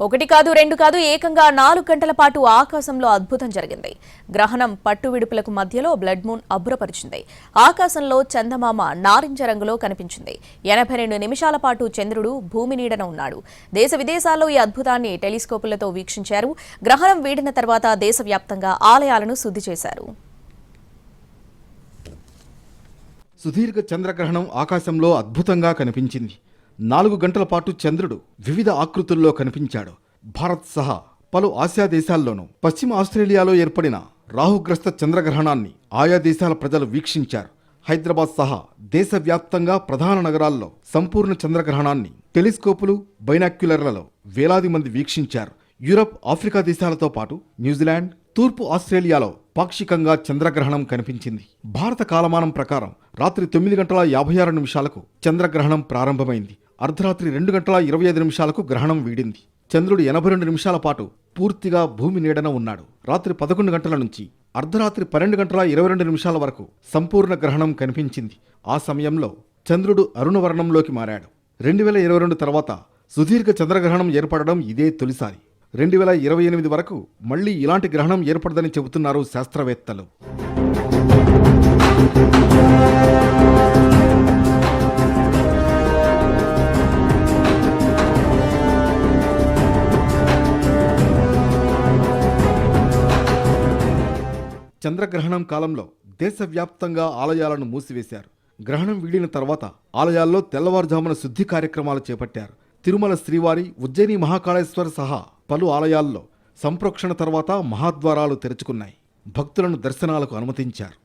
ఒకటి కాదు రెండు కాదు ఏకంగా నాలుగు గంటల పాటు ఆకాశంలో అద్భుతం జరిగింది. గ్రహణం పట్టు విడుపులకు మధ్యలో బ్లడ్ మూన్ అబ్బురపరిచింది. ఆకాశంలో చందమామ నారింజ రంగులో కనిపించింది. ఎనభై రెండు నిమిషాల పాటు చంద్రుడు భూమి నీడన ఉన్నాడు. దేశ విదేశాల్లో ఈ అద్భుతాన్ని టెలిస్కోపులతో వీక్షించారు. గ్రహణం వీడిన తర్వాత దేశవ్యాప్తంగా ఆలయాలను శుద్ధి చేశారు. సుదీర్ఘ చంద్రగ్రహణం ఆకాశంలో అద్భుతంగా కనిపించింది. నాలుగు గంటల పాటు చంద్రుడు వివిధ ఆకృతుల్లో కనిపించాడు. భారత్ సహా పలు ఆసియా దేశాల్లోనూ పశ్చిమ ఆస్ట్రేలియాలో ఏర్పడిన రాహుగ్రస్త చంద్రగ్రహణాన్ని ఆయా దేశాల ప్రజలు వీక్షించారు. హైదరాబాద్ సహా దేశవ్యాప్తంగా ప్రధాన నగరాల్లో సంపూర్ణ చంద్రగ్రహణాన్ని టెలిస్కోపులు బైనాక్యులర్లలో వేలాది మంది వీక్షించారు. యూరప్ ఆఫ్రికా దేశాలతో పాటు న్యూజిలాండ్ తూర్పు ఆస్ట్రేలియాలో పాక్షికంగా చంద్రగ్రహణం కనిపించింది. భారత కాలమానం ప్రకారం రాత్రి తొమ్మిది గంటల యాభై ఆరు నిమిషాలకు చంద్రగ్రహణం ప్రారంభమైంది. అర్ధరాత్రి రెండు గంటల ఇరవై ఐదు నిమిషాలకు గ్రహణం వీడింది. చంద్రుడు ఎనభై రెండు నిమిషాల పాటు పూర్తిగా భూమి నీడన ఉన్నాడు. రాత్రి పదకొండు గంటల నుంచి అర్ధరాత్రి పన్నెండు గంటల ఇరవై రెండు నిమిషాల వరకు సంపూర్ణ గ్రహణం కనిపించింది. ఆ సమయంలో చంద్రుడు అరుణవర్ణంలోకి మారాడు. రెండు వేల ఇరవై రెండు తర్వాత సుదీర్ఘ చంద్రగ్రహణం ఏర్పడడం ఇదే తొలిసారి. రెండు వేల ఇరవై ఎనిమిది వరకు మళ్ళీ ఇలాంటి గ్రహణం ఏర్పడదని చెబుతున్నారు శాస్త్రవేత్తలు. చంద్రగ్రహణం కాలంలో దేశవ్యాప్తంగా ఆలయాలను మూసివేశారు. గ్రహణం వీడిన తర్వాత ఆలయాల్లో తెల్లవారుజామున శుద్ధి కార్యక్రమాలు చేపట్టారు. తిరుమల శ్రీవారి ఉజ్జయిని మహాకాళేశ్వర సహా పలు ఆలయాల్లో సంప్రోక్షణ తర్వాత మహాద్వారాలు తెరుచుకున్నాయి. భక్తులను దర్శనాలకు అనుమతించారు.